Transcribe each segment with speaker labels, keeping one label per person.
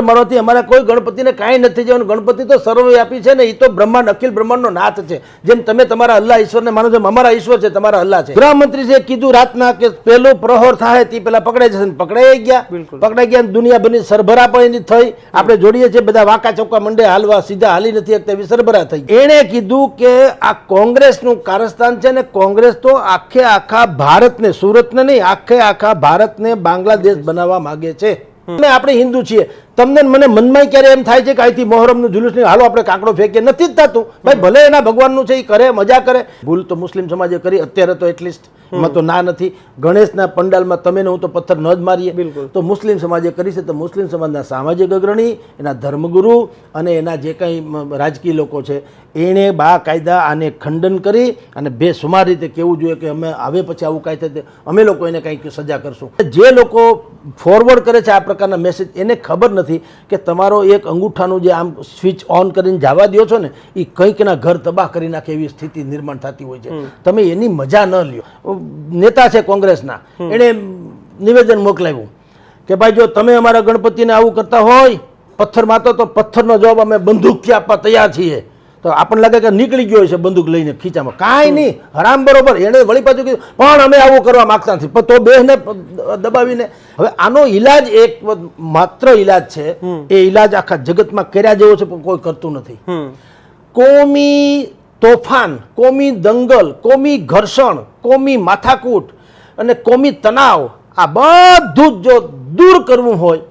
Speaker 1: મારવાથી અમારા કોઈ ગણપતિને કાંઈ નથી જવાનું. ગણપતિ તો સર્વવ્યાપી છે ને એ તો બ્રહ્માંડ અખિલ બ્રહ્માંડનો નાથ છે. જેમ તમે તમારા અલ્લાહ ઈશ્વરને માનો છો અમારા ઈશ્વર છે તમારા અલ્લાહ છે. ગૃહમંત્રીશ્રીએ કીધું રાતના કે પેલો પ્રહોર થાય તે પેલા પકડાઈ જશે ને પકડાઈ ગયા. પકડાઈ ગયા ને દુનિયા બની સરભરા પણ એની થઈ. આપણે જોડીએ છીએ બધા વાંકા ચોકા મંડે હાલવા સીધા હાલી નથી શકતા એવી સરભરા થઈ એણે કીધું કે આ કોંગ્રેસનું કારસ્તાન છે ને કોંગ્રેસ તો આખે આખા ભારતને સુરતને નહીં આખે આખા ભારતને બાંગ્લાદેશ બનાવવા માગે છે. અમે આપણે હિન્દુ છીએ. તમને મને મનમાં ક્યારે એમ થાય છે કે અહીંથી મોહરમનું જુલુસ નહીં? હાલો, આપણે કાંકડો ફેંકીએ. નથી જ થતું. ભાઈ, ભલે એના ભગવાનનું છે એ કરે, મજા કરે. ભૂલ તો મુસ્લિમ સમાજે કરી. અત્યારે તો એટલીસ્ટ એમાં તો ના નથી. ગણેશના પંડાલમાં તમે ને હું તો પથ્થર ન જ મારીએ.
Speaker 2: બિલકુલ.
Speaker 1: તો મુસ્લિમ સમાજે કરી છે તો મુસ્લિમ સમાજના સામાજિક અગ્રણી એના ધર્મગુરુ અને એના જે કંઈ રાજકીય લોકો છે એણે બા કાયદા આને ખંડન કરી અને બેસુમાર રીતે કહેવું જોઈએ કે અમે હવે પછી આવું કાંઈ થાય અમે લોકો એને કંઈક સજા કરશું. જે લોકો ફોરવર્ડ કરે છે આ પ્રકારના મેસેજ એને ખબર નથી કે તમારો એક અંગૂઠાનું જે આમ સ્વિચ ઓન કરીને જવા દો છો ને એ કંઈકના ઘર તબાહ કરી નાખે એવી સ્થિતિ નિર્માણ થતી હોય છે. તમે એની મજા ન લ્યો. નેતા છે કોંગ્રેસના. એણે નિવેદન મોકલાવ્યું કે ભાઈ જો તમે અમારા ગણપતિને આવું કરતા હોય પથ્થર મારતો તો પથ્થરનો જવાબ અમે બંદૂકથી આપવા તૈયાર છીએ. તો આપણને લાગે કે નીકળી ગયો છે બંદૂક લઈને ખીચામાં. કાંઈ નહીં હરામ બરોબર. એણે વળી પાછું કીધું પણ અમે આવું કરવા માગતા નથી. પણ તો બેહને દબાવીને. હવે આનો ઈલાજ એક માત્ર ઈલાજ છે. એ ઈલાજ આખા જગતમાં કર્યા જેવો છે પણ કોઈ કરતું નથી. કોમી તોફાન, કોમી દંગલ, કોમી ઘર્ષણ, કોમી માથાકૂટ અને કોમી તણાવ, આ બધું જ જો દૂર કરવું હોય,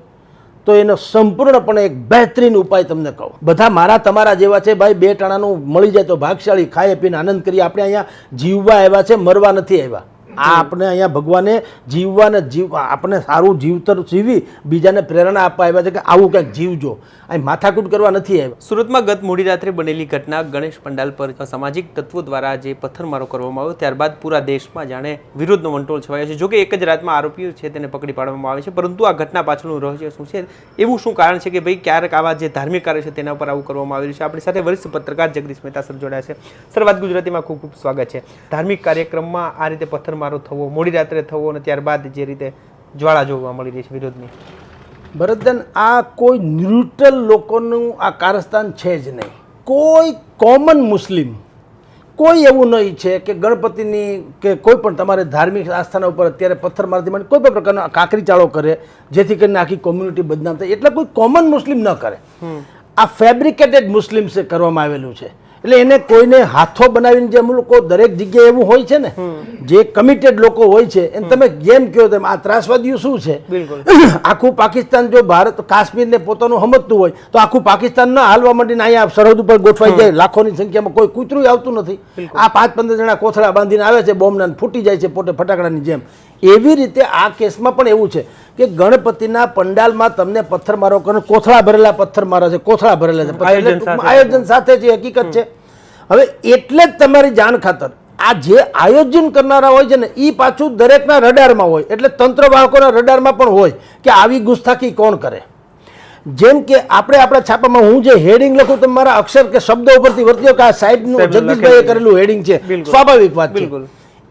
Speaker 1: તો એનો સંપૂર્ણપણે એક બહેતરીન ઉપાય તમને કહું. બધા મારા તમારા જેવા છે, ભાઈ, બે ટાણાનું મળી જાય તો ભાગશાળી ખાઈ પીને આનંદ કરી આપણે અહીંયા જીવવા આવ્યા છે, મરવા નથી આવ્યા. આ આપણે અહીંયા ભગવાને જીવવાને જીવ આપણે સારું જીવતર જીવી, બીજાને પ્રેરણા આપવા આવ્યા છે કે આવું કંઈક જીવજો. અહીં માથાકૂટ કરવા નથી આવ્યા.
Speaker 2: સુરતમાં ગત મોડી રાત્રે બનેલી ઘટના ગણેશ પંડાલ પર સામાજિક તત્વો દ્વારા જે પથ્થરમારો કરવામાં આવ્યો, ત્યારબાદ પૂરા દેશમાં જાણે વિરોધનો વંટોળ છવાયો છે. જોકે એક જ રાતમાં આરોપીઓ છે તેને પકડી પાડવામાં આવે છે, પરંતુ આ ઘટના પાછળનું રહસ્ય શું છે? એવું શું કારણ છે કે ભાઈ ક્યારેક આવા જે ધાર્મિક કાર્ય છે તેના પર આવું કરવામાં આવેલું છે? આપણી સાથે વરિષ્ઠ પત્રકાર જગદીશ મહેતા સર જોડાયા છે. સર, વાત ગુજરાતીમાં ખૂબ ખૂબ સ્વાગત છે. ધાર્મિક કાર્યક્રમમાં આ રીતે પથ્થરમારો થવો મોડી રાત્રે થવો અને ત્યારબાદ જે રીતે જ્વાળા જોવા મળી રહી છે વિરોધની.
Speaker 1: ભરતબેન આ કોઈ ન્યુટ્રલ લોકોનું આ કારસ્તાન છે જ નહીં. કોઈ કોમન મુસ્લિમ કોઈ એવું નહીં છે કે ગણપતિની કે કોઈ પણ તમારે ધાર્મિક આસ્થાના ઉપર અત્યારે પથ્થર મારતી માટે કોઈ પણ પ્રકારનો કાંકરી ચાળો કરે જેથી કરીને આખી કોમ્યુનિટી બદનામ થાય એટલે કોઈ કોમન મુસ્લિમ ન કરે. આ ફેબ્રિકેટેડ મુસ્લિમ્સે કરવામાં આવેલું છે. એટલે એને કોઈને હાથો બનાવીને જે અમુક લોકો દરેક જગ્યાએ એવું હોય છે ને જે કમિટેડ લોકો હોય છે એને તમે ગેમ કહો તેમ આ ત્રાસવાદીઓ શું છે? આખું પાકિસ્તાન જો ભારત કાશ્મીરને પોતાનું સમજતું હોય તો આખું પાકિસ્તાન ન હાલવા માંડીને અહીંયા સરહદ ઉપર ગોઠવાઈ જાય લાખોની સંખ્યામાં કોઈ કૂતરું આવતું નથી. આ પાંચ પંદર જણા કોથળા બાંધીને આવે છે બોમ્બના ને ફૂટી જાય છે પોતે ફટાકડાની જેમ. એવી રીતે આ કેસમાં પણ એવું છે કે ગણપતિના પંડાલમાં તમને પથ્થર મારો કરો કોથળા ભરેલા પથ્થર મારા છે કોથળા ભરેલા છે.
Speaker 2: આયોજન સાથે.
Speaker 1: જે હકીકત છે. હવે એટલે જ તમારી જાણ ખાતર. આ જે આયોજન કરનારા હોય છે ને એ પાછું દરેકના રડારમાં હોય. એટલે તંત્ર વાહકોના રડારમાં પણ હોય કે આવી ગુસ્તાખી કોણ કરે. જેમ કે આપણે આપણા છાપામાં હું જે હેડિંગ લખું તો મારા અક્ષર કે શબ્દો ઉપરથી વર્ત્યો કે આ સાહેબનું
Speaker 2: સાહેબ
Speaker 1: જગદીશભાઈએ કરેલું હેડિંગ છે. સ્વાભાવિક વાત છે.
Speaker 2: બિલકુલ.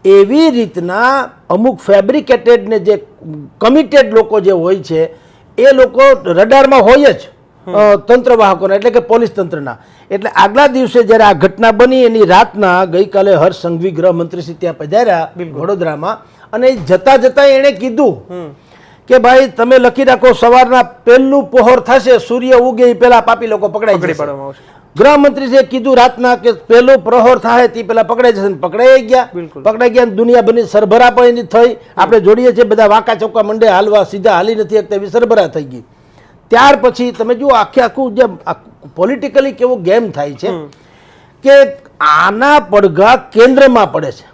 Speaker 1: એવી રીતના અમુક ફેબ્રિકેટેડ ને જે કમિટેડ લોકો જે હોય છે એ લોકો રડારમાં હોય જ તંત્ર વાહકોના એટલે કે પોલીસ તંત્રના. એટલે આગલા દિવસે જ્યારે આ ઘટના બની એની રાતના ગઈકાલે હર્ષ સંઘવી ગૃહમંત્રી શ્રી ત્યાં પધાર્યા વડોદરામાં અને જતા જતા એણે કીધું કે ભાઈ તમે લખી રાખો સવારના પહેલું પહોર થશે સૂર્ય ઉગે એ પહેલા પાપી લોકો પકડાઈ
Speaker 2: પકડી પાડવામાં
Speaker 1: કીધું રાતના કે પહેલો પ્રહોર થાય તે પેલા પકડાઈ જશે ને પકડાઈ ગયા. પકડાઈ ગયા દુનિયા બની સરભરા પણ એની થઈ. આપણે જોડીએ છીએ બધા વાંકા ચોકા મંડે હાલવા સીધા હાલી નથી શકતા એવી સરભરા થઈ ગઈ. ત્યાર પછી તમે જુઓ આખે આખું જે પોલિટિકલી કેવો ગેમ થાય છે કે આના પડઘા કેન્દ્રમાં પડે છે.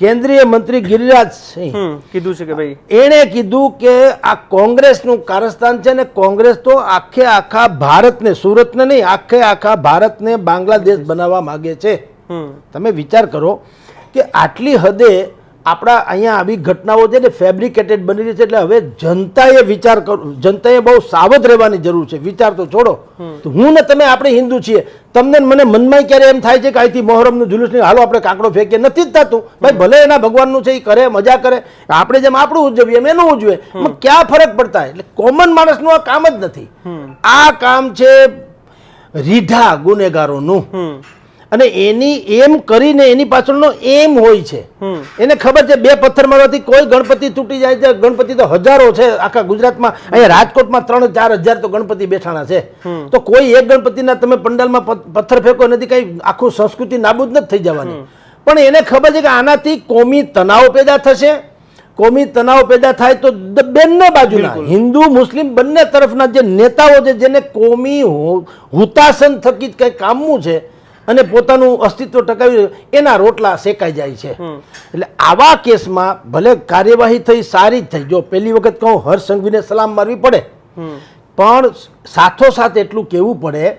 Speaker 1: કેન્દ્રીય મંત્રી ગિરિરાજ સિંહ.
Speaker 2: કીધું છે કે ભાઈ.
Speaker 1: એણે કીધું કે આ કોંગ્રેસનું કારસ્તાન છે ને કોંગ્રેસ તો આખે આખા ભારતને સુરતને નહીં આખે આખા ભારતને બાંગ્લાદેશ બનાવવા માગે છે. તમે વિચાર કરો કે આટલી હદે આપણા અહીંયા આવી ઘટનાઓ છે ને ફેબ્રિકેટેડ બની રહી છે એટલે હવે જનતાએ વિચાર કર જનતાએ બહુ સાવધ રહેવાની જરૂર છે. વિચાર તો છોડો. હું ને તમે આપણે હિન્દુ છીએ. તમને મને મનમાં ક્યારે એમ થાય છે કે અહીંથી મોહરમનું જુલુસ નહીં હાલો આપણે કાંકડો ફેંકીએ. નથી જ થતું. ભાઈ ભલે એના ભગવાનનું છે એ કરે મજા કરે. આપણે જેમ આપણું ઉજવીએ એમ એનું ઉજવે ક્યાં ફરક પડતા? એટલે કોમન માણસનું આ કામ જ નથી. આ કામ છે રીઢા ગુનેગારોનું. અને એની એમ કરીને એની પાછળનો એમ હોય છે. એને ખબર છે બે પથ્થર મારવાથી કોઈ ગણપતિ તૂટી જાય છે. ગણપતિ તો હજારો છે આખા ગુજરાતમાં. અહીંયા રાજકોટમાં ત્રણ ચાર હજાર તો ગણપતિ બેઠાણા છે. તો કોઈ એક ગણપતિના તમે પંડાલમાં પથ્થર ફેંકો નથી કઈ આખું સંસ્કૃતિ નાબૂદ નથી થઈ જવાની. પણ એને ખબર છે કે આનાથી કોમી તણાવ પેદા થશે. કોમી તણાવ પેદા થાય તો બંને બાજુના હિન્દુ મુસ્લિમ બંને તરફના જે નેતાઓ છે જેને કોમી હુતાસન થકી કંઈ કામવું છે અને પોતાનું અસ્તિત્વ ટકાવી એના રોટલા શેકાઈ જાય છે. એટલે આવા કેસમાં ભલે કાર્યવાહી થઈ સારી જ થઈ જો પહેલી વખત કહું હર્ષ સંઘવીને સલામ મારવી પડે. પણ સાથોસાથ એટલું કહેવું પડે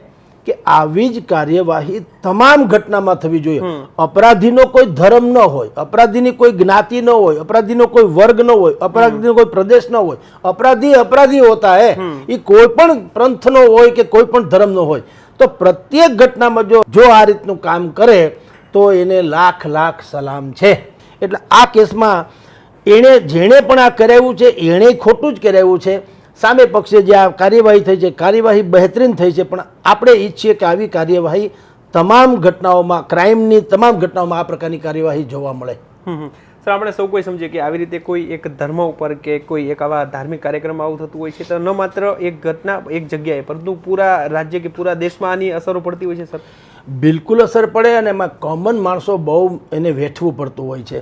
Speaker 1: કે આવી જ કાર્યવાહી તમામ ઘટનામાં થવી જોઈએ. અપરાધીનો કોઈ ધર્મ ન હોય અપરાધીની કોઈ જ્ઞાતિ ન હોય અપરાધીનો કોઈ વર્ગ ન હોય અપરાધીનો કોઈ પ્રદેશ ન હોય. અપરાધી અપરાધી હોતા હે. એ કોઈ પણ પંથનો હોય કે કોઈ પણ ધર્મનો હોય. તો પ્રત્યેક ઘટનામાં જો જો આ રીતનું કામ કરે, તો એને લાખ લાખ સલામ છે. એટલે આ કેસમાં એણે જેણે પણ આ કરાવ્યું છે એણે ખોટું જ કરાવ્યું છે. સામે પક્ષે જે આ કાર્યવાહી થઈ છે, કાર્યવાહી બહેતરીન થઈ છે, પણ આપણે ઈચ્છીએ કે આવી કાર્યવાહી તમામ ઘટનાઓમાં, ક્રાઇમની તમામ ઘટનાઓમાં આ પ્રકારની કાર્યવાહી જોવા મળે.
Speaker 2: સર આપણે સૌ કોઈ સમજીએ કે આવી રીતે કોઈ એક ધર્મ ઉપર કે કોઈ એક આવા ધાર્મિક કાર્યક્રમ આવું થતું હોય છે તો ન માત્ર એક ઘટના એક જગ્યાએ પરંતુ પૂરા રાજ્ય કે પૂરા દેશમાં આની અસરો પડતી હોય છે સર?
Speaker 1: બિલકુલ અસર પડે અને એમાં કોમન માણસો બહુ એને વેઠવું પડતું હોય છે.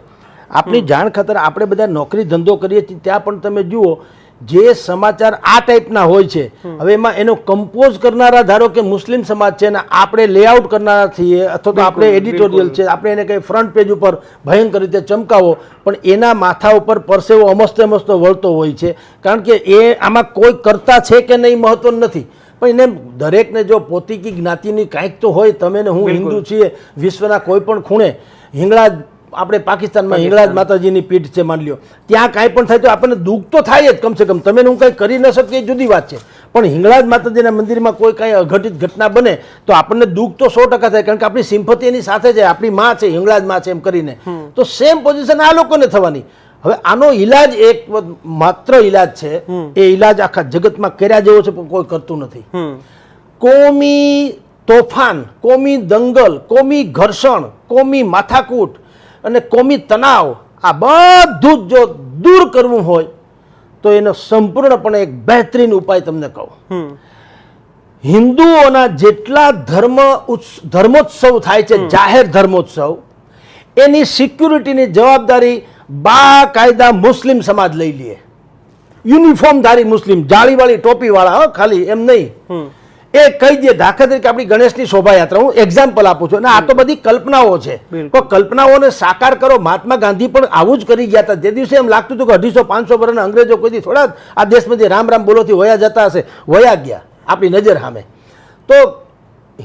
Speaker 1: આપણી જાણ ખાતર આપણે બધા નોકરી ધંધો કરીએ છીએ ત્યાં પણ તમે જુઓ જે સમાચાર આ ટાઈપના હોય છે હવે એમાં એનો કમ્પોઝ કરનારા ધારો કે મુસ્લિમ સમાજ છે ને આપણે લેઆઉટ કરનારા છીએ અથવા તો આપણે એડિટોરિયલ છે આપણે એને કંઈ ફ્રન્ટ પેજ ઉપર ભયંકર રીતે ચમકાવો પણ એના માથા ઉપર પરસેવો અમસ્તે અમસ્તો વળતો હોય છે. કારણ કે એ આમાં કોઈ કરતા છે કે નહીં મહત્વ નથી. પણ એને દરેકને જો પોતીકી જ્ઞાતિની કાંઈક તો હોય તમે ને હું હિન્દુ છીએ વિશ્વના કોઈ પણ ખૂણે હિંગળાજ આપણે પાકિસ્તાનમાં હિંગળાજ માતાજીની પીઠ છે માની લ્યો. ત્યાં કાંઈ પણ થાય તો આપણને દુઃખ તો થાય જ કમસે કમ. તમે હું કંઈ કરી ન શકીએ એ જુદી વાત છે. પણ હિંગળાજ માતાજીના મંદિરમાં કોઈ કાંઈ અઘટિત ઘટના બને તો આપણને દુઃખ તો સો ટકા થાય કારણ કે આપણી સિમ્પતિ એની સાથે છે આપણી માં છે હિંગળાજમાં છે એમ કરીને. તો સેમ પોઝિશન આ લોકોને થવાની. હવે આનો ઈલાજ એક માત્ર ઈલાજ છે. એ ઈલાજ આખા જગતમાં કર્યા જેવો છે પણ કોઈ કરતું નથી. કોમી તોફાન કોમી દંગલ કોમી ઘર્ષણ કોમી માથાકૂટ અને કોમી તણાવ આ બધું જ દૂર કરવું હોય તો એનો સંપૂર્ણપણે એક બહેતરીન ઉપાય તમને કહું. હિન્દુઓના જેટલા ધર્મ ધર્મોત્સવ થાય છે જાહેર ધર્મોત્સવ એની સિક્યુરિટીની જવાબદારી બા કાયદા મુસ્લિમ સમાજ લઈ લે. યુનિફોર્મ ધારી મુસ્લિમ જાળીવાળી ટોપીવાળા હો ખાલી એમ નહીં. એ કહી દે દાખલા તરીકે આપણી ગણેશની શોભાયાત્રા હું એક્ઝામ્પલ આપું છું. અને આ તો બધી કલ્પનાઓ છે. તો કલ્પનાઓને સાકાર કરો. મહાત્મા ગાંધી પણ આવું જ કરી ગયા હતા. જે દિવસે એમ લાગતું હતું કે અઢીસો પાંચસો વર્ષના અંગ્રેજો કોઈ દી થોડા આ દેશમાંથી રામ રામ બોલોથી વયા જતા હશે વયા ગયા આપણી નજર સામે. તો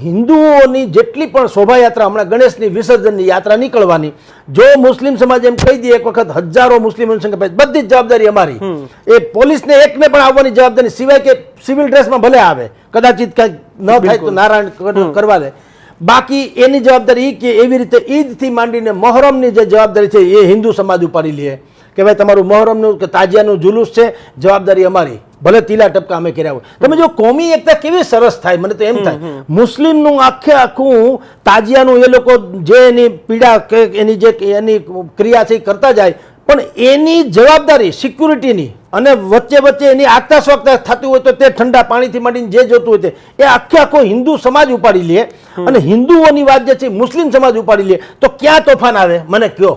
Speaker 1: હિન્દુઓની જેટલી પણ શોભાયાત્રા હમણાં ગણેશની વિસર્જનની યાત્રા નીકળવાની જો મુસ્લિમ સમાજ એમ કહી દે એક વખત હજારો મુસ્લિમ બધી જ જવાબદારી અમારી. એ પોલીસને એકને પણ આવવાની જવાબદારી સિવાય કે સિવિલ ડ્રેસમાં ભલે આવે કદાચિત કંઈક ન થાય તો નારાયણ કરવા દે. બાકી એની જવાબદારી કે એવી રીતે ઈદથી માંડીને મોહરમની જે જવાબદારી છે એ હિન્દુ સમાજ ઉપાડી લે. કે ભાઈ તમારું મહોરમનું કે તાજિયાનું જુલુસ છે જવાબદારી અમારી. ભલે તીલા ટપકા અમે કર્યા હોય. તમે જો કોમી એકતા કેવી સરસ થાય? મને તો એમ થાય મુસ્લિમનું આખે આખું તાજિયાનું એ લોકો જે એની પીડા કે એની જે એની ક્રિયા છે કરતા જાય. પણ એની જવાબદારી સિક્યુરિટીની અને વચ્ચે વચ્ચે એની આગતા સ્વાગતા થતી હોય તો તે ઠંડા પાણીથી માંડીને જે જોતું હોય તે એ આખે આખો હિન્દુ સમાજ ઉપાડી લે અને હિન્દુઓની વાત જે છે મુસ્લિમ સમાજ ઉપાડી લે તો ક્યાં તોફાન આવે? મને કયો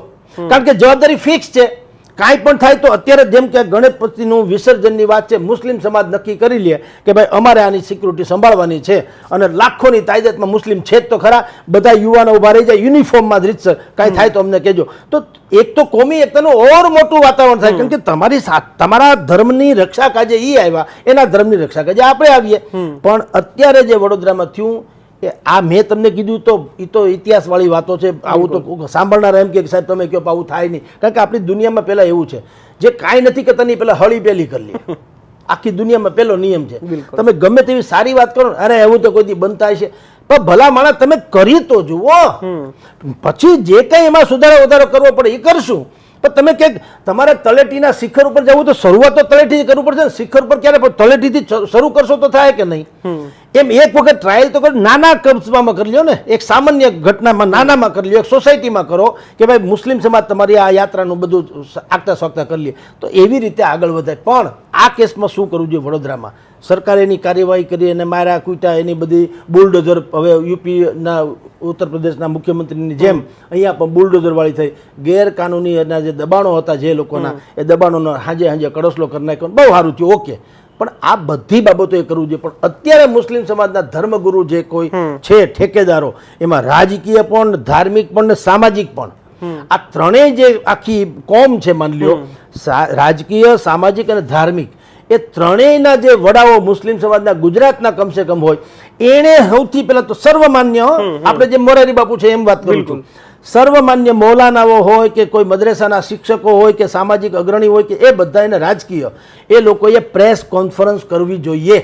Speaker 1: કારણ કે જવાબદારી ફિક્સ છે. કાંઈ પણ થાય તો અત્યારે જેમ કે ગણેશપતિનું વિસર્જનની વાત છે મુસ્લિમ સમાજ નક્કી કરી લે કે ભાઈ અમારે આની સિક્યુરિટી સંભાળવાની છે અને લાખોની તાજેતમાં મુસ્લિમ છે જ તો ખરા બધા યુવાનો ઊભા રહી જાય યુનિફોર્મમાં જ રીતસર કાંઈ થાય તો અમને કહેજો. તો એક તો કોમી એકતાનું ઓર મોટું વાતાવરણ થાય કેમ કે તમારી સાથ તમારા ધર્મની રક્ષા કાજે એ આવ્યા એના ધર્મની રક્ષા કાજે આપણે આવીએ. પણ અત્યારે જે વડોદરામાં થયું આ મેં તમને કીધું તો એ તો ઇતિહાસવાળી વાતો છે આવું તો સાંભળનાર એમ કે સાહેબ તમે કહો આવું થાય નહીં. કારણ કે આપણી દુનિયામાં પહેલાં એવું છે જે કાંઈ નથી કરતા નહીં પહેલાં હળી પેલી કરી લે. આખી દુનિયામાં પહેલો નિયમ છે. તમે ગમે તેવી સારી વાત કરો અરે એવું તો કોઈ બનતા હશે. પણ ભલા માણસ તમે કરી તો જુઓ. પછી જે કંઈ એમાં સુધારો વધારો કરવો પડે એ કરશું. પણ તમે ક્યાંક તમારે તળેટીના શિખર ઉપર જવું તો શરૂઆત તો તળેટી કરવું પડશે ને. શિખર ઉપર ક્યારે પણ તળેટીથી શરૂ કરશો તો થાય કે નહીં? એમ એક વખત ટ્રાયલ તો કરો નાના કસ્બામાં કરી લ્યો ને. એક સામાન્ય ઘટનામાં નાનામાં કરી લ્યો એક સોસાયટીમાં કરો કે ભાઈ મુસ્લિમ સમાજ તમારી આ યાત્રાનું બધું આગતા સોગતા કરી લે. તો એવી રીતે આગળ વધાય. પણ આ કેસમાં શું કરવું જોઈએ વડોદરામાં? સરકારે એની કાર્યવાહી કરી અને મારા કુટા એની બધી બુલડોઝર હવે યુપીના ઉત્તર પ્રદેશના મુખ્યમંત્રીની જેમ અહીંયા પણ બુલડોઝરવાળી થઈ. ગેરકાનૂની એના જે દબાણો હતા જે લોકોના એ દબાણોનો હાજે હાજે કડસલો કરી નાખ્યો. બહુ સારું થયું. ઓકે. પણ આ બધી બાબતો એ કરવું જોઈએ. પણ અત્યારે મુસ્લિમ સમાજના ધર્મગુરુ જે કોઈ છે ઠેકેદારો એમાં રાજકીય પણ ધાર્મિક પણ ને સામાજિક પણ. આ ત્રણેય જે આખી કોમ છે માની લ્યો રાજકીય સામાજિક અને ધાર્મિક એ ત્રણેયના જે વડાઓ મુસ્લિમ સમાજના ગુજરાતના કમસે કમ હોય એણે સૌથી પહેલા તો સર્વમાન્ય આપણે જે મોરારી બાપુ છે એમ વાત કરું છું. સર્વમાન્ય મૌલાનાઓ હોય કે કોઈ મદ્રેસાના શિક્ષકો હોય કે સામાજિક અગ્રણી હોય કે એ બધા એને રાજકીય એ લોકોએ પ્રેસ કોન્ફરન્સ કરવી જોઈએ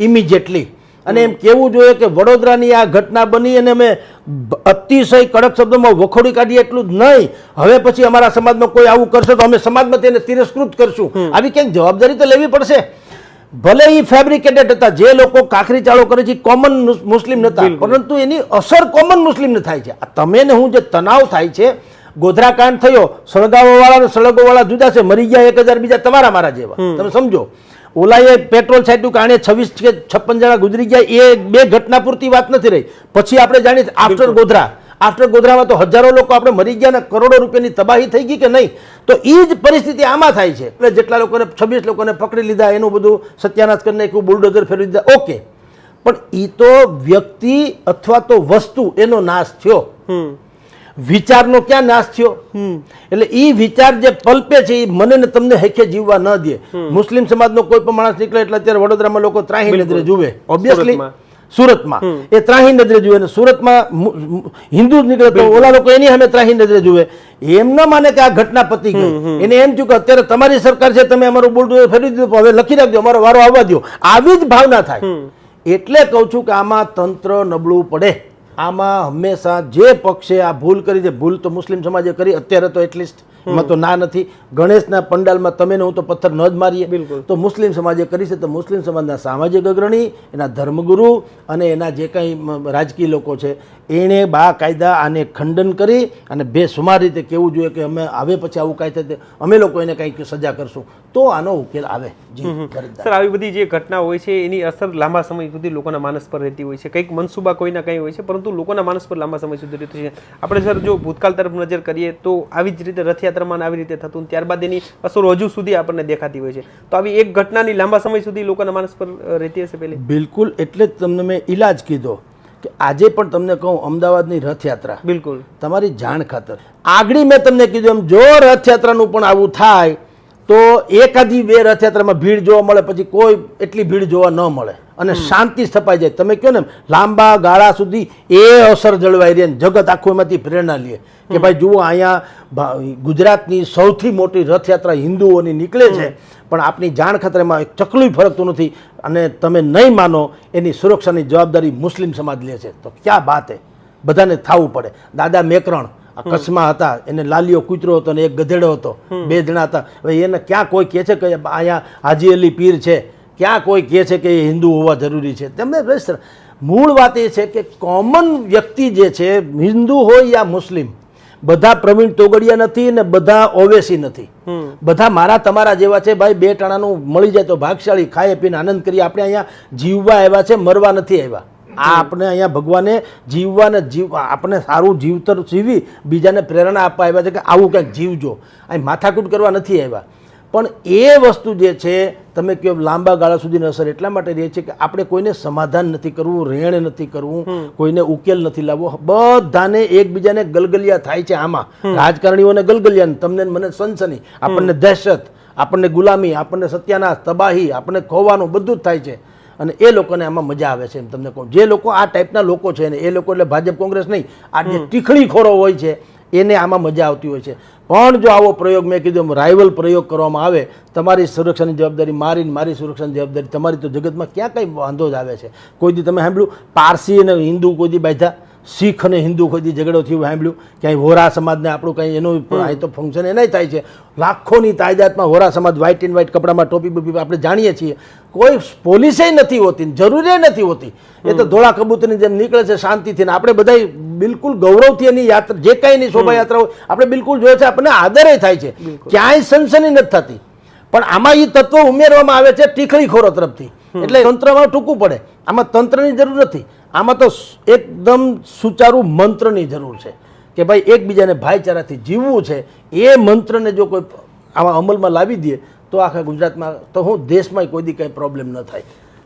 Speaker 1: ઇમિજિએટલી અને એમ કેવું જોઈએ કે વડોદરાની આ ઘટના બની અને અમે અતિશય કડક શબ્દોમાં વખોડી કાઢીએ એટલું જ નહીં. હવે પછી અમારા સમાજમાં કોઈ આવું કરશે તો અમે સમાજમાં તેને તિરસ્કૃત કરશું. આવી ક્યાંક જવાબદારી તો લેવી પડશે. ભલે એ ફેબ્રિકેટેડ હતા જે લોકો કાકરી ચાળો કરે છે કોમન મુસ્લિમ નતા. પરંતુ એની અસર કોમન મુસ્લિમને થાય છે. આ તમે ને હું જે તણાવ થાય છે ગોધરાકાંડ થયો સળગાવવાવાળા અને સળગોવાળા જુદા છે મરી ગયા એક હજાર બીજા તમારા મારા જેવા. તમે સમજો. ઓલાએ પેટ્રોલ છાંટ્યું કારણે છવ્વીસ કે છપ્પન જણા ગુજરી ગયા એ બે ઘટના પૂરતી વાત નથી રહી. પછી આપણે જાણીએ આફ્ટર ગોધરા. આફ્ટર ગોધરામાં તો હજારો લોકો આપણે મરી ગયા ને કરોડો રૂપિયાની તબાહી થઈ ગઈ કે નહીં? તો એ જ પરિસ્થિતિ આમાં થાય છે. એટલે જેટલા લોકોને છવ્વીસ લોકોને પકડી લીધા એનું બધું સત્યાનાશ કરી નાખ્યું બુલડોઝર ફેરવી દીધા ઓકે. પણ એ તો વ્યક્તિ અથવા તો વસ્તુ એનો નાશ થયો. વિચારનો ક્યાં નાશ થયો? એટલે એ વિચાર જે પલ્પે છે એ મને ને તમને હેખે જીવવા ન દે. મુસ્લિમ સમાજનો કોઈ પણ માણસ નીકળે એટલે અત્યારે વડોદરામાં લોકો ત્રાહી નજરે જુએ. ઓબ્વિયસલી
Speaker 2: સુરતમાં.
Speaker 1: એ ત્રાહી નજરે જુએ સુરતમાં હિન્દુ નીકળે તો ઓલા લોકો એની સામે ત્રાહી નજરે જુએ. એમ ન માને કે આ ઘટના પતી ગઈ. એને એમ થયું કે અત્યારે તમારી સરકાર છે તમે અમારું બુલડોઝર ફેરવી દીધું હવે લખી રાખજો અમારો વારો આવવા દો આવી જ ભાવના થાય. એટલે કહું છું કે આમાં તંત્ર નબળું પડે. આમાં હંમેશા જે પક્ષે આ ભૂલ કરી છે ભૂલ તો મુસ્લિમ સમાજે કરી અત્યારે તો એટલીસ્ટ એમાં તો ના નથી. ગણેશના પંડાલમાં તમે ને હું તો પથ્થર ન જ મારીએ.
Speaker 2: બિલકુલ.
Speaker 1: તો મુસ્લિમ સમાજે કરી છે તો મુસ્લિમ સમાજના સામાજિક અગ્રણી એના ધર્મગુરુ અને એના જે કંઈ રાજકીય લોકો છે એણે બા કાયદા આને ખંડન કરી અને બેસુમાર રીતે કહેવું જોઈએ કે અમે આવે પછી આવું કાંઈ થાય તો અમે લોકો એને કંઈક સજા કરશું. તો આનો ઉકેલ આવે.
Speaker 2: સર આવી બધી જે ઘટના હોય છે એની અસર લાંબા સમય સુધી લોકોના માનસ પર રહેતી હોય છે. કંઈક મનસુબા કોઈના કંઈ હોય છે પરંતુ લોકોના માનસ પર લાંબા સમય સુધી રહેતી છે. આપણે સર જો ભૂતકાળ તરફ નજર કરીએ તો આવી જ રીતે રથયાત્રામાં આવી રીતે થતું ત્યારબાદ એની અસર હજુ સુધી આપણને દેખાતી હોય છે. તો આવી એક ઘટનાની લાંબા સમય સુધી લોકોના માણસ પર રહેતી હશે પેલી?
Speaker 1: બિલકુલ એટલે જ તમને મેં ઈલાજ કીધો કે આજે પણ તમને કહું અમદાવાદની રથયાત્રા.
Speaker 2: બિલકુલ.
Speaker 1: તમારી જાણ ખાતર. આગળ મેં તમને કીધું એમ જો રથયાત્રાનું પણ આવું થાય તો એકાદી બે રથયાત્રામાં ભીડ જોવા મળે પછી કોઈ એટલી ભીડ જોવા ન મળે. અને શાંતિ સ્થપાઈ જાય. તમે કહો ને લાંબા ગાળા સુધી એ અસર જળવાઈ રહે જગત આખું એમાંથી પ્રેરણા લે. કે ભાઈ જુઓ અહીંયા ગુજરાતની સૌથી મોટી રથયાત્રા હિન્દુઓની નીકળે છે પણ આપની જાણ ખતરેમાં એક ચકલું ફરકતું નથી અને તમે નહીં માનો એની સુરક્ષાની જવાબદારી મુસ્લિમ સમાજ લે છે. તો ક્યાં બાત હે? બધાને થવું પડે. દાદા મેકરણ કચ્છમાં હતા એને લાલીઓ કૂતરો હતો ને એક ગધેડો હતો બે જણા હતા. હવે એને ક્યાં કોઈ કહે છે કે અહીંયા હાજી અલી પીર છે? ક્યાં કોઈ કહે છે કે એ હિન્દુ હોવા જરૂરી છે? તેમને મૂળ વાત એ છે કે કોમન વ્યક્તિ જે છે હિન્દુ હોય યા મુસ્લિમ બધા પ્રવીણ તોગડિયા નથી ને બધા ઓવેસી નથી. બધા મારા તમારા જેવા છે ભાઈ બે ટાણાનું મળી જાય તો ભાગશાળી ખાઈ પીને આનંદ કરીએ. આપણે અહીંયા જીવવા આવ્યા છે મરવા નથી આવ્યા. આ આપણે અહીંયા ભગવાને જીવવા ને જીવ આપણે સારું જીવતર જીવી બીજાને પ્રેરણા આપવા આવ્યા છે કે આવું કંઈક જીવજો. અહીં માથાકૂટ કરવા નથી આવ્યા. પણ એ વસ્તુ જે છે તમે કહો લાંબા ગાળા સુધીની અસર એટલા માટે રહે છે કે આપણે કોઈને સમાધાન નથી કરવું રેણ નથી કરવું કોઈને ઉકેલ નથી લાવવો. બધાને એકબીજાને ગલગલિયા થાય છે આમાં. રાજકારણીઓને ગલગલિયા તમને મને સનસની. આપણને દહેશત આપણને ગુલામી આપણને સત્યાનાશ તબાહી આપણને ખોવાનું બધું જ થાય છે. અને એ લોકોને આમાં મજા આવે છે એમ તમને કહું. જે લોકો આ ટાઈપના લોકો છે ને એ લોકો એટલે ભાજપ કોંગ્રેસ નહીં. આ જે ટીખળીખોરો હોય છે એને આમાં મજા આવતી હોય છે. પણ જો આવો પ્રયોગ મેં કીધું રાઇવલ પ્રયોગ કરવામાં આવે, તમારી સુરક્ષાની જવાબદારી મારી મારી સુરક્ષાની જવાબદારી તમારી તો જગતમાં ક્યાં કંઈ વાંધો જ આવે છે. કોઈ દી તમે સાંભળ્યું? પારસી અને હિન્દુ કોઈ દી બાંધ્યા? શીખ અને હિન્દુ કોઈ ઝઘડો થયું સાંભળ્યું? ક્યાંય વોરા સમાજને આપણું કંઈ એનું અહીં તો ફંક્શન એનાય થાય છે. લાખોની તાયદાદમાં વોરા સમાજ વ્હાઇટ એન્ડ વ્હાઇટ કપડામાં ટોપી બોપી આપણે જાણીએ છીએ. કોઈ પોલીસે નથી હોતી જરૂરી નથી હોતી. એ તો ધોળા કબૂતરની જેમ નીકળે છે શાંતિથી ને આપણે બધા બિલકુલ ગૌરવથી એની યાત્રા જે કાંઈ એની શોભાયાત્રા હોય આપણે બિલકુલ જોઈએ છે આપણને આદરે થાય છે. ક્યાંય સનસની નથી થતી. પણ આમાં એ તત્વો ઉમેરવામાં આવે છે ટીખળીખોરો તરફથી. એટલે તંત્રમાં ટૂંકું પડે. આમાં તંત્રની જરૂર નથી. આમાં તો એકદમ સુચારુ મંત્રની જરૂર છે કે ભાઈ એકબીજાને ભાઈચારાથી જીવવું છે, એ મંત્રને જો કોઈ આમાં અમલમાં લાવી દે, તો આખા ગુજરાતમાં, તો હું દેશમાં કોઈ દી કંઈ પ્રોબ્લેમ ન થાય.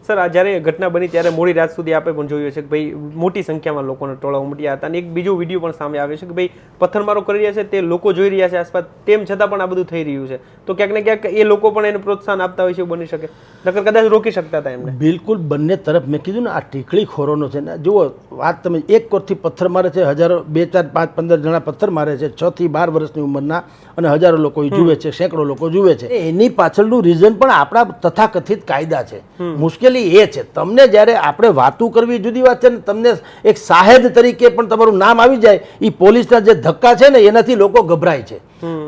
Speaker 2: સર આ જ્યારે ઘટના બની ત્યારે મોડી રાત સુધી આપણે પણ જોયું છે કે ભાઈ મોટી સંખ્યામાં લોકોને ટોળા ઉમટ્યા હતા. અને એક બીજો વીડિયો પણ સામે આવ્યો છે કે ભાઈ પથ્થરમારો કરી રહ્યા છે તે લોકો જોઈ રહ્યા છે આસપાસ તેમ છતાં પણ આ બધું થઈ રહ્યું છે. તો ક્યાંક ને ક્યાંક એ લોકો પણ એને પ્રોત્સાહન આપતા હોય છે બની શકે. નકર કદાચ રોકી શકતા હતા એમને.
Speaker 1: બિલકુલ બંને તરફ મેં કીધું ને આ ટીકળી ખોરોનો છે ને જુઓ વાત તમે એક કોરથી પથ્થર મારે છે હજારો બે ચાર પાંચ પંદર જણા પથ્થર મારે છે છ થી બાર વર્ષની ઉંમરના અને હજારો લોકો જુએ છે સેંકડો લોકો જુએ છે. એની પાછળનું રીઝન પણ આપણા તથાકથિત કાયદા છે. મુશ્કેલી એ છે. તમને જ્યારે આપણે વાતું કરવી જુદી વાત છે ને તમને એક સાહેદ તરીકે પણ તમારું નામ આવી જાય એ પોલીસના જે ધક્કા છે ને એનાથી લોકો ગભરાય છે.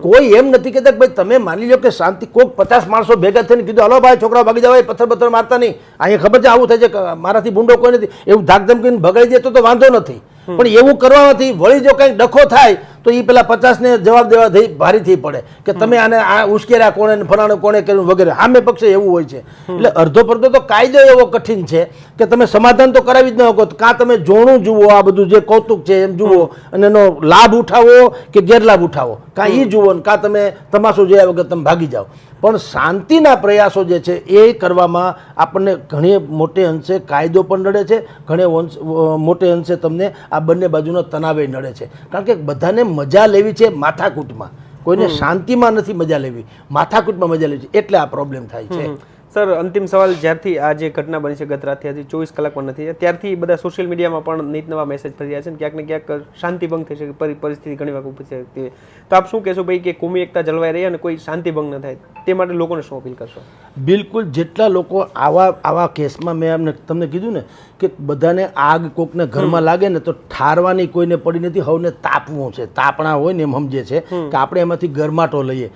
Speaker 1: કોઈ એમ નથી કહેતા કે ભાઈ તમે માની લો કે શાંતિ કોઈક પચાસ માણસો ભેગા થઈને કીધું હલો ભાઈ છોકરાઓ ભાગી જવાય પથ્થર પથ્થર મારતા નહીં. અહીંયા ખબર છે આવું થાય છે મારાથી ભૂંડો કોઈ નથી. એવું ધાકધમકીને ભગાડી દે તો તો વાંધો નથી. પણ એવું કરવાથી વળી જો કંઈક ડખો થાય તો એ પેલા પચાસને જવાબ દેવા થઈ ભારી થઈ પડે કે તમે આને આ ઉશ્કેર્યા કોણે ફલાણું કોણે કર્યું વગેરે. સામે પક્ષે એવું હોય છે. એટલે અડધો પડધો તો કાયદો એવો કઠિન છે કે તમે સમાધાન તો કરાવી જ ન શકો. કાં તમે જોણું જુઓ આ બધું જે કૌતુક છે એમ જુઓ અને એનો લાભ ઉઠાવો કે ગેરલાભ ઉઠાવો. કાં એ જુઓ ને કાં તમે તમાશો જોયા વગર તમે ભાગી જાઓ. પણ શાંતિના પ્રયાસો જે છે એ કરવામાં આપણને ઘણી મોટે અંશે કાયદો પણ નડે છે. ઘણે મોટે અંશે તમને આ બંને બાજુનો તનાવે નડે છે. કારણ કે બધાને મજા લેવી છે માથાકૂટમાં. કોઈને શાંતિમાં નથી મજા લેવી. માથાકૂટમાં મજા લેવી છે. એટલે આ પ્રોબ્લેમ થાય છે.
Speaker 2: સર અંતિમ સવાલ જ્યારથી આ જે ઘટના બની છે ગત રાતથી હજી ચોવીસ કલાક પણ નથી. ત્યારથી બધા સોશિયલ મીડિયામાં પણ નીત નવા મેસેજ ફરી રહ્યા છે અને ક્યાંક ને ક્યાંક શાંતિ ભંગ થઈ શકે પરિસ્થિતિ ઘણી વાર ઊભી થઈ. તો આપ શું કહેશો ભાઈ કે કોમી એકતા જળવાઈ રહી અને કોઈ શાંતિ ભંગ ન થાય? તે માટે લોકોને શું અપીલ કરશો?
Speaker 1: બિલકુલ જેટલા લોકો આવા આવા કેસમાં મેં એમને તમને કીધું ને કે બધાને આગ કોકને ઘરમાં લાગે ને તો ઠારવાની કોઈને પડી નથી હવને તાપવું છે. તાપણા હોય ને એમ સમજે છે કે આપણે એમાંથી ગરમાટો લઈએ.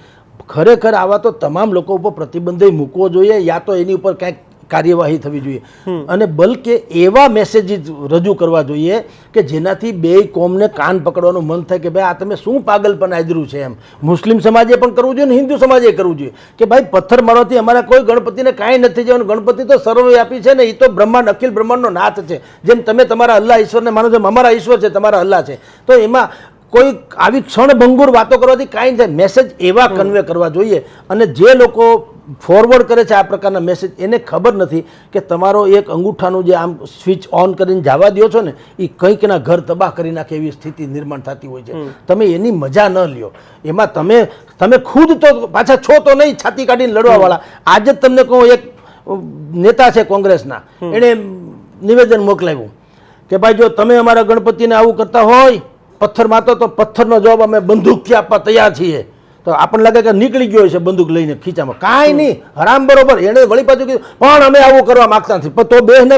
Speaker 1: ખરેખર આવા તો તમામ લોકો ઉપર પ્રતિબંધ મૂકવો જોઈએ યા તો એની ઉપર કાંઈક કાર્યવાહી થવી જોઈએ. અને બલકે એવા મેસેજીસ રજૂ કરવા જોઈએ કે જેનાથી બે કોમને કાન પકડવાનું મન થાય કે ભાઈ આ તમે શું પાગલપણ આદર્યું છે એમ. મુસ્લિમ સમાજે પણ કરવું જોઈએ ને હિન્દુ સમાજે કરવું જોઈએ. કે ભાઈ પથ્થર મારવાથી અમારા કોઈ ગણપતિને કાંઈ નથી જવાનું. ગણપતિ તો સર્વવ્યાપી છે ને એ તો બ્રહ્માંડ અખિલ બ્રહ્માંડનો નાથ છે. જેમ તમે તમારા અલ્લાહ ઈશ્વરને માનો છો અમારા ઈશ્વર છે તમારા અલ્લાહ છે. તો એમાં કોઈ આવી ક્ષણભંગુર વાતો કરવાથી કાંઈ થાય. મેસેજ એવા કન્વે કરવા જોઈએ અને જે લોકો ફોરવર્ડ કરે છે આ પ્રકારના મેસેજ એને ખબર નથી કે તમારો એક અંગૂઠાનું જે આમ સ્વિચ ઓન કરીને જવા દો છો ને એ કંઈકના ઘર તબાહ કરી નાખે એવી સ્થિતિ નિર્માણ થતી હોય છે. તમે એની મજા ન લ્યો. એમાં તમે તમે ખુદ તો પાછા છો તો નહીં છાતી કાઢીને લડવાવાળા. આજે જ તમને કહું એક નેતા છે કોંગ્રેસના. એણે નિવેદન મોકલાવ્યું કે ભાઈ જો તમે અમારા ગણપતિને આવું કરતા હોય પથ્થર મારતો તો પથ્થરનો જવાબ અમે બંદૂકથી આપવા તૈયાર છીએ. તો આપણને લાગે કે નીકળી ગયો છે બંદૂક લઈને ખીચામાં. કાંઈ નહીં. હરામ બરોબર. એણે વળી પાછું કીધું પણ અમે આવું કરવા માગતા નથી. પણ તો બેહને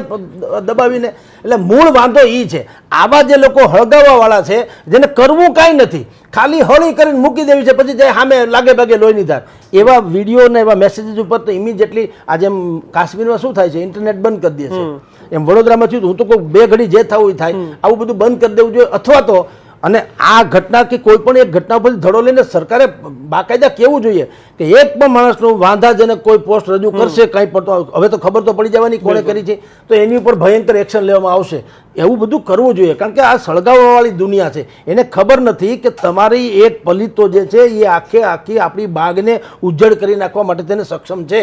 Speaker 1: દબાવીને. એટલે મૂળ વાંધો એ છે. આવા જે લોકો હળગાવવાવાળા છે જેને કરવું કાંઈ નથી. ખાલી હળી કરીને મૂકી દેવી છે પછી જે સામે લાગે ભાગે લોહીની ધાર. એવા વીડિયો ને એવા મેસેજીસ ઉપર તો ઇમિડિયેટલી આજે કાશ્મીરમાં શું થાય છે? ઇન્ટરનેટ બંધ કરી દે છે. એમ વડોદરામાં થયું હું તો કોઈ બે ઘડી જે થવું થાય. આવું બધું બંધ કરી દેવું જોઈએ. અથવા તો અને આ ઘટના કે કોઈ પણ એક ઘટના પર ધડો લઈને સરકારે બાકાયદા કેવું જોઈએ કે એક પણ માણસનું વાંધાજનક કોઈ પોસ્ટ રજૂ કરશે કંઈ પણ તો હવે તો ખબર તો પડી જવાની કોણે કરી છે. તો એની ઉપર ભયંકર એક્શન લેવામાં આવશે. એવું બધું કરવું જોઈએ. કારણ કે આ સળગાવવાવાળી દુનિયા છે. એને ખબર નથી કે તમારી એક પલિતો જે છે એ આખે આખી આપણી બાગને ઉજ્જડ કરી નાખવા માટે તેને સક્ષમ છે.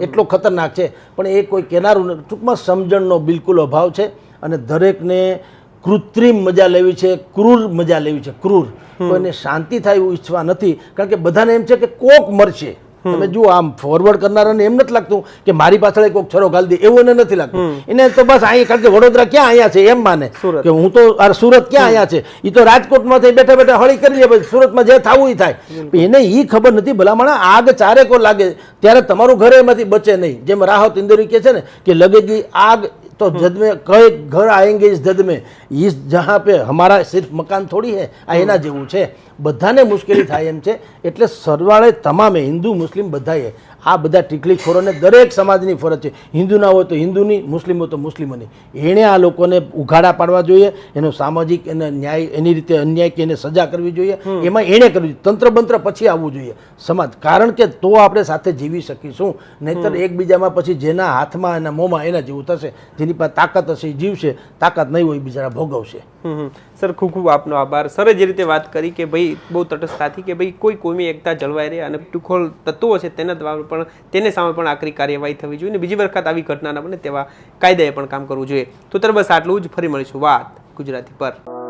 Speaker 1: એટલો ખતરનાક છે. પણ એ કોઈ કેનારું. ટૂંકમાં સમજણનો બિલકુલ અભાવ છે. અને દરેકને કૃત્રિમ મજા લેવી છે ક્રૂર મજા લેવી છે ક્રૂર. કોઈને શાંતિ થાય એવું ઈચ્છવા નથી કારણ કે બધાને એમ છે કે કોક મરશે. તમે જુઓ આમ ફોરવર્ડ કરનારાને એમ નથી લાગતું કે મારી પાછળ કોઈક છરો ગાલી દે એવું એને નથી લાગતું. એને તો બસ અહીં કારણ કે વડોદરા ક્યાં અહીંયા છે એમ માને. કે હું તો આ સુરત ક્યાં અહીંયા છે? એ તો રાજકોટમાં થઈ બેઠા બેઠા હળી કરી લે પછી સુરતમાં જે થવું એ થાય. એને એ ખબર નથી ભલામણ આગ ચારે કો લાગે. ત્યારે તમારું ઘર એમાંથી બચે નહીં. જેમ રાહત ઇન્દોરી કહે છે ને કે લગેગી આગ तो जद में कई घर आएंगे इस जद में इस जहाँ पे हमारा सिर्फ मकान થોડી હે આ એના જેવું છે બધાને મુશ્કેલી થાય એમ છે એટલે સરવાળે તમામે હિન્દુ મુસ્લિમ બધાએ આ બધા ટીકલીખોરોને દરેક સમાજની ફરજ છે. હિન્દુના હોય તો હિન્દુની મુસ્લિમ હોય તો મુસ્લિમોની. એણે આ લોકોને ઉઘાડા પાડવા જોઈએ એનો સામાજિક એને ન્યાય એની રીતે અન્યાય કે એને સજા કરવી જોઈએ એમાં એણે કરવી જોઈએ. તંત્ર બંત્ર પછી આવવું જોઈએ. સમાજ કારણ કે તો આપણે સાથે જીવી શકીશું. નહીતર એકબીજામાં પછી જેના હાથમાં એના મોંમાં એના જેવું થશે જેની પાસે તાકાત હશે એ જીવશે. તાકાત નહીં હોય એ બિચારા ભોગવશે.
Speaker 2: સર, ખૂબ ખૂબ આપનો આભાર. સરે જે રીતે વાત કરી કે ભાઈ બહુ તટસ્થતાથી કે ભાઈ કોઈ કોમી એકતા જળવાઈ રહે અને ટુખોલ તત્વો છે તેના દ્વારા પણ તેને સામે પણ આકરી કાર્યવાહી થવી જોઈએ અને બીજી વખત આવી ઘટના ન બને તેવા કાયદાએ પણ કામ કરવું જોઈએ. તો તર બસ આટલું જ. ફરી મળીશું. વાત ગુજરાતી પર.